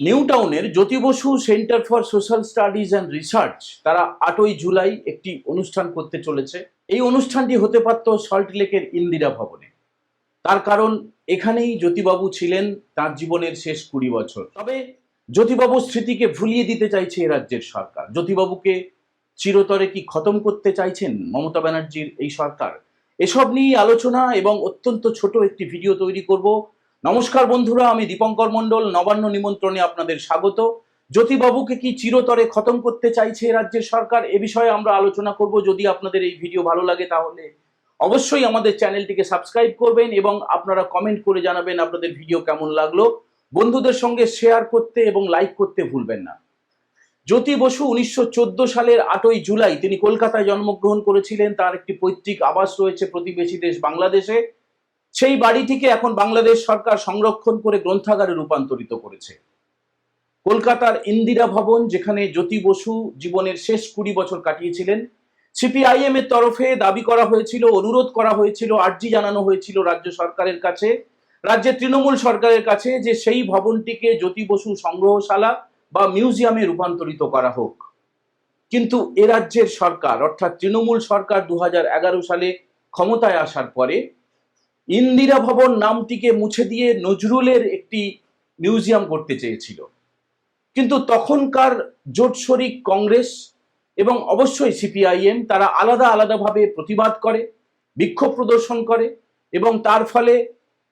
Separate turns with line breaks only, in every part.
New টাউনের Jyoti Basu centre for social studies and research, তারা আটই জুলাই একটি অনুষ্ঠান করতে চলেছে। এই অনুষ্ঠানটি হতে পারত সল্ট লেকের ইন্দিরা ভবনে। তার কারণ, এখানেই জ্যোতিবাবু ছিলেন তার জীবনের শেষ কুড়ি বছর। তবে জ্যোতিবাবুর স্মৃতিকে ভুলিয়ে দিতে চাইছে এ রাজ্যের সরকার। জ্যোতিবাবুকে চিরতরে কি খতম করতে চাইছেন মমতা ব্যানার্জির এই সরকার? এসব নিয়ে আলোচনা এবং অত্যন্ত ছোট একটি ভিডিও তৈরি করব। নমস্কার বন্ধুরা, আমি দীপঙ্কর মণ্ডল। নবান্ন নিমন্ত্রণে আপনাদের স্বাগত। জ্যোতিবাবুকে কি চিরতরে খতম করতে চাইছে রাজ্যের সরকার? এ বিষয়ে আমরা আলোচনা করব। যদি আপনাদের এই ভিডিও ভালো লাগে, তাহলে অবশ্যই আমাদের চ্যানেলটিকে সাবস্ক্রাইব করবেন এবং আপনারা কমেন্ট করে জানাবেন আপনাদের ভিডিও কেমন লাগল। বন্ধুদের সঙ্গে শেয়ার করতে এবং লাইক করতে ভুলবেন না। জ্যোতি বসু উনিশশো চোদ্দ সালের আটই জুলাই তিনি কলকাতায় জন্মগ্রহণ করেছিলেন। তার একটি পৈতৃক আবাস রয়েছে প্রতিবেশী দেশ বাংলাদেশে। সেই বাড়িটিকে এখন বাংলাদেশ সরকার সংরক্ষণ করে গ্রন্থাগারে রূপান্তরিত করেছে। কলকাতার ইন্দিরা ভবন, যেখানে জ্যোতি বসু জীবনের শেষ কুড়ি বছর কাটিয়েছিলেন, সিপিআইএম এর তরফে দাবি করা হয়েছিল, অনুরোধ করা হয়েছিল, আর্জি জানানো হয়েছিল রাজ্য সরকারের কাছে, রাজ্যের তৃণমূল সরকারের কাছে যে সেই ভবনটিকে জ্যোতি বসু সংগ্রহশালা বা মিউজিয়ামে রূপান্তরিত করা হোক। কিন্তু এ রাজ্যের সরকার, অর্থাৎ তৃণমূল সরকার দু হাজার এগারো সালে ক্ষমতায় আসার পরে ইন্দিরা ভবন নামটিকে মুছে দিয়ে নজরুলের একটি মিউজিয়াম করতে চেয়েছিল। কিন্তু তখনকার জোট শরিক কংগ্রেস এবং অবশ্যই সিপিআইএম তারা আলাদা আলাদাভাবে প্রতিবাদ করে, বিক্ষোভ প্রদর্শন করে এবং তার ফলে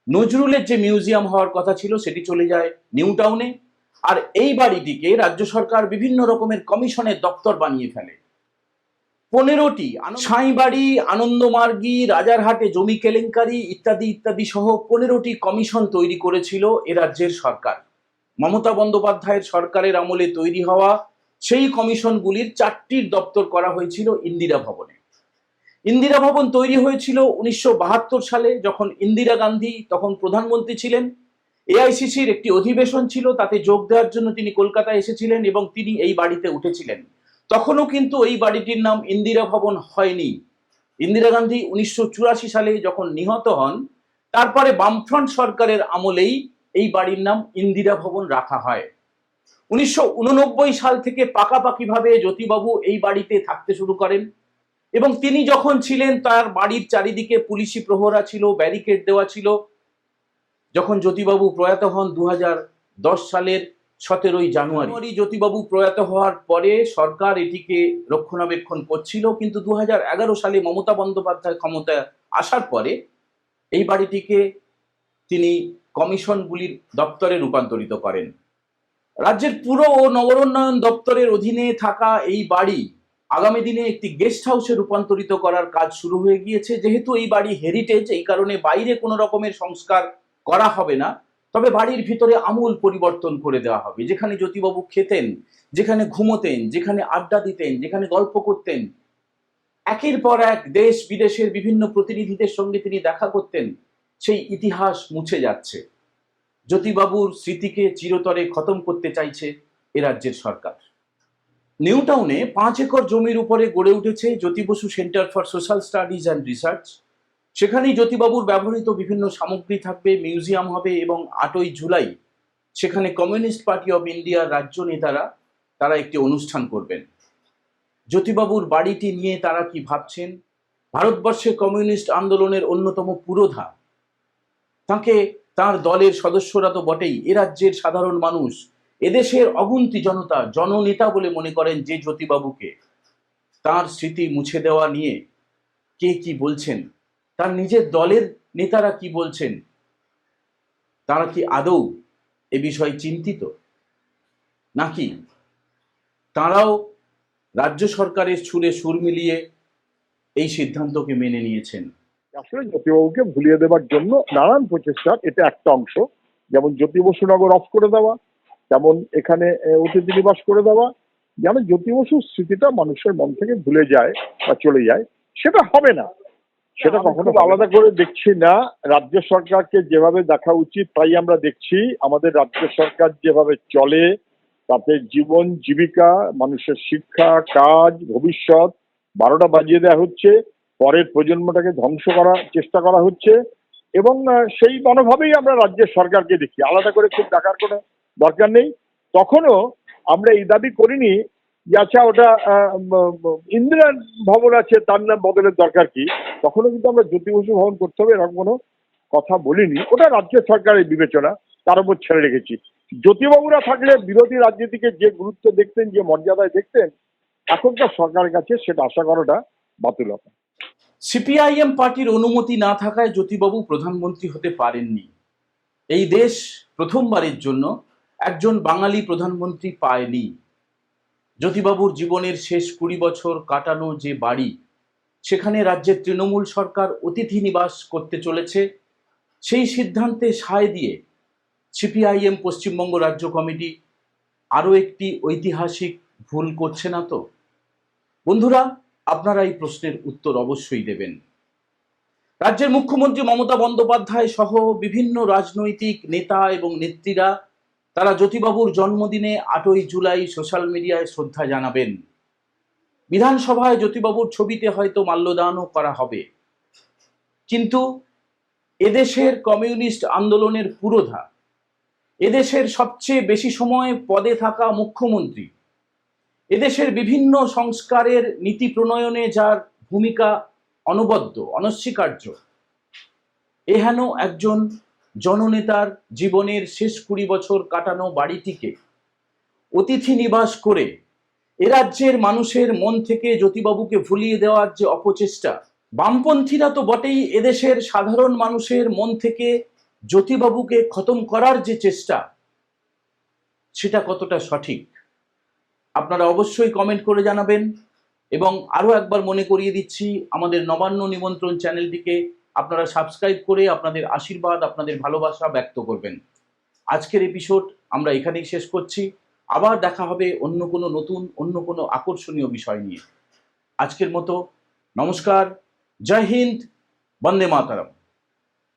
নজরুলের যে মিউজিয়াম হওয়ার কথা ছিল সেটি চলে যায় নিউ টাউনে। আর এই বাড়িটিকে রাজ্য সরকার বিভিন্ন রকমের কমিশনের দপ্তর বানিয়ে ফেলে। পনেরোটি ছাইবাড়ি আনন্দমার্গী, রাজারহাটে জমি কেলেঙ্কারি ইত্যাদি ইত্যাদি সহ পনেরোটি কমিশন তৈরি করেছিল এ রাজ্যের সরকার। মমতা বন্দ্যোপাধ্যায়ের সরকারের আমলে তৈরি হওয়া সেই কমিশনগুলির চারটির দপ্তর করা হয়েছিল ইন্দিরা ভবনে। ইন্দিরা ভবন তৈরি হয়েছিল উনিশশো বাহাত্তর সালে যখন ইন্দিরা গান্ধী তখন প্রধানমন্ত্রী ছিলেন। এআইসিসির একটি অধিবেশন ছিল, তাতে যোগ দেওয়ার জন্য তিনি কলকাতায় এসেছিলেন এবং তিনি এই বাড়িতে উঠেছিলেন। তখনও কিন্তু এই বাড়িটির নাম ইন্দিরা ভবন হয়নি। ইন্দিরা গান্ধী উনিশশো চুরাশি সালে যখন নিহত হন, তারপরে বামফ্রন্ট সরকারের আমলেই এই বাড়ির নাম ইন্দিরা ভবন রাখা হয়। উনিশশো উননব্বই সাল থেকে পাকাপাকিভাবে জ্যোতিবাবু এই বাড়িতে থাকতে শুরু করেন এবং তিনি যখন ছিলেন, তার বাড়ির চারিদিকে পুলিশি প্রহরা ছিল, ব্যারিকেড দেওয়া ছিল। যখন জ্যোতিবাবু প্রয়াত হন দু হাজার দশ সালের সতেরোই জানুয়ারি। জ্যোতিবাবু প্রয়াত হওয়ার পরে সরকার এটিকে রক্ষণাবেক্ষণ করছিল, কিন্তু দু সালে মমতা বন্দ্যোপাধ্যায় ক্ষমতায় আসার পরে এই বাড়িটিকে তিনি কমিশনগুলির দপ্তরে রূপান্তরিত করেন। রাজ্যের পুর ও নগরোন্নয়ন দপ্তরের অধীনে থাকা এই বাড়ি আগামী দিনে একটি গেস্ট হাউসে রূপান্তরিত করার কাজ শুরু হয়ে গিয়েছে। যেহেতু এই বাড়ি হেরিটেজ এই কারণে বাইরে কোনো রকমের সংস্কার করা হবে না। তবে বাড়ির ভিতরে আমূল পরিবর্তন করে দেওয়া হবে। যেখানে জ্যোতিবাবু খেতেন, যেখানে ঘুমোতেন, যেখানে আড্ডা দিতেন, যেখানে গল্প করতেন, একের পর এক দেশ বিদেশের বিভিন্ন প্রতিনিধিদের সঙ্গে তিনি দেখা করতেন, সেই ইতিহাস মুছে যাচ্ছে। জ্যোতিবাবুর স্মৃতিকে চিরতরে খতম করতে চাইছে এ রাজ্যের সরকার। নিউ টাউনে পাঁচ একর জমির উপরে গড়ে উঠেছে Jyoti Basu centre for social studies and research. সেখানেই জ্যোতিবাবুর ব্যবহৃত বিভিন্ন সামগ্রী থাকবে, মিউজিয়াম হবে এবং আটই জুলাই সেখানে কমিউনিস্ট পার্টি অব ইন্ডিয়ার রাজ্য নেতারা, তারা একটি অনুষ্ঠান করবেন। জ্যোতিবাবুর বাড়িটি নিয়ে তারা কি ভাবছেন? ভারতবর্ষে কমিউনিস্ট আন্দোলনের অন্যতম পুরোধা। তাকে তার দলের সদস্যরা তো বটেই, এ রাজ্যের সাধারণ মানুষ, এদেশের অগুন্তি জনতা, জননেতা বলে মনে করেন যে জ্যোতিবাবুকে। তার স্মৃতি মুছে দেওয়া নিয়ে কে কি বলছেন? তার নিজের দলের নেতারা কি বলছেন? তারা কি আদৌ এ বিষয়ে চিন্তিত? নাকি তারাও রাজ্য সরকারের সুরে সুর মিলিয়ে এই সিদ্ধান্তকে মেনে নিয়েছেন?
আসলে জ্যোতিবাবুকে ভুলিয়ে দেওয়ার জন্য নানান প্রচেষ্টার এটা একটা অংশ। যেমন জ্যোতি বসুনগর অফ করে দেওয়া তেমন এখানে অতিথি নিবাস করে দেওয়া, যেন জ্যোতি বসুর স্মৃতিটা মানুষের মন থেকে ভুলে যায় বা চলে যায়, সেটা হবে না। সেটা কখনো আলাদা করে দেখছি না। রাজ্য সরকারকে যেভাবে দেখা উচিত তাই আমরা দেখছি আমাদের রাজ্য সরকার যেভাবে চলে তাতে জীবন জীবিকা মানুষের শিক্ষা কাজ ভবিষ্যৎ বারোটা বাজিয়ে দেওয়া হচ্ছে। পরের প্রজন্মটাকে ধ্বংস করার চেষ্টা করা হচ্ছে এবং সেই মনোভাবেই আমরা রাজ্যের সরকারকে দেখি। আলাদা করে খুব দেখার কোনো দরকার নেই। তখনও আমরা এই দাবি করিনি আচ্ছা ওটা ইন্দিরা ভবন আছে, তার নাম বদলের দরকার কি? তখনও কিন্তু আমরা জ্যোতি বসু ভবন করতে হবে, এরকম কোনো কথা বলিনি। ওটা রাজ্য সরকারের বিবেচনা, তার উপর ছেড়ে রেখেছি। জ্যোতিবাবুরা থাকলে বিরোধী রাজনীতিকে যে গুরুত্ব দেখতেন, যে মর্যাদায় দেখতেন, এখনকার সরকারের কাছে সেটা আশা করাটা বাতুলতা
সিপিআইএম পার্টির অনুমতি না থাকায় জ্যোতিবাবু প্রধানমন্ত্রী হতে পারেননি। এই দেশ প্রথমবারের জন্য একজন বাঙালি প্রধানমন্ত্রী পায়নি। জ্যোতিবাবুর জীবনের শেষ কুড়ি বছর কাটানো যে বাড়ি, সেখানে রাজ্যের তৃণমূল সরকার অতিথি নিবাস করতে চলেছে। সেই সিদ্ধান্তে সায় দিয়ে সিপিআইএম পশ্চিমবঙ্গ রাজ্য কমিটি আরও একটি ঐতিহাসিক ভুল করছে না তো? বন্ধুরা, আপনারা এই প্রশ্নের উত্তর অবশ্যই দেবেন। রাজ্যের মুখ্যমন্ত্রী মমতা বন্দ্যোপাধ্যায় সহ বিভিন্ন রাজনৈতিক নেতা এবং নেত্রীরা তারা জ্যোতিবাবুর জন্মদিনে আটই জুলাই সোশ্যাল মিডিয়ায় শ্রদ্ধা জানাবেন। বিধানসভায় জ্যোতিবাবুর ছবিতে হয়তো মাল্যদানও করা হবে। কিন্তু এদেশের কমিউনিস্ট আন্দোলনের পুরোধা। এদেশের সবচেয়ে বেশি সময় পদে থাকা মুখ্যমন্ত্রী। এদেশের বিভিন্ন সংস্কারের নীতি প্রণয়নে যার ভূমিকা অনবদ্য, অনস্বীকার্য। এহেন একজন জননেতার জীবনের শেষ কুড়ি বছর কাটানো বাড়িটিকে অতিথি নিবাস করে এ রাজ্যের মানুষের মন থেকে জ্যোতিবাবুকে ভুলিয়ে দেওয়ার যে অপচেষ্টা, বামপন্থীরা তো বটেই এদেশের সাধারণ মানুষের মন থেকে জ্যোতিবাবুকে খতম করার যে চেষ্টা, সেটা কতটা সঠিক? আপনারা অবশ্যই কমেন্ট করে জানাবেন এবং আরও একবার মনে করিয়ে দিচ্ছি, আমাদের নবান্ন নিমন্ত্রণ চ্যানেলটিকে আপনারা সাবস্ক্রাইব করে আপনাদের আশীর্বাদ, আপনাদের ভালোবাসা ব্যক্ত করবেন। আজকের এপিসোড আমরা এখানেই শেষ করছি। আবার দেখা হবে অন্য কোনো নতুন, অন্য কোনো আকর্ষণীয় বিষয় নিয়ে। আজকের মতো নমস্কার। জয় হিন্দ। বন্দে মাতারাম।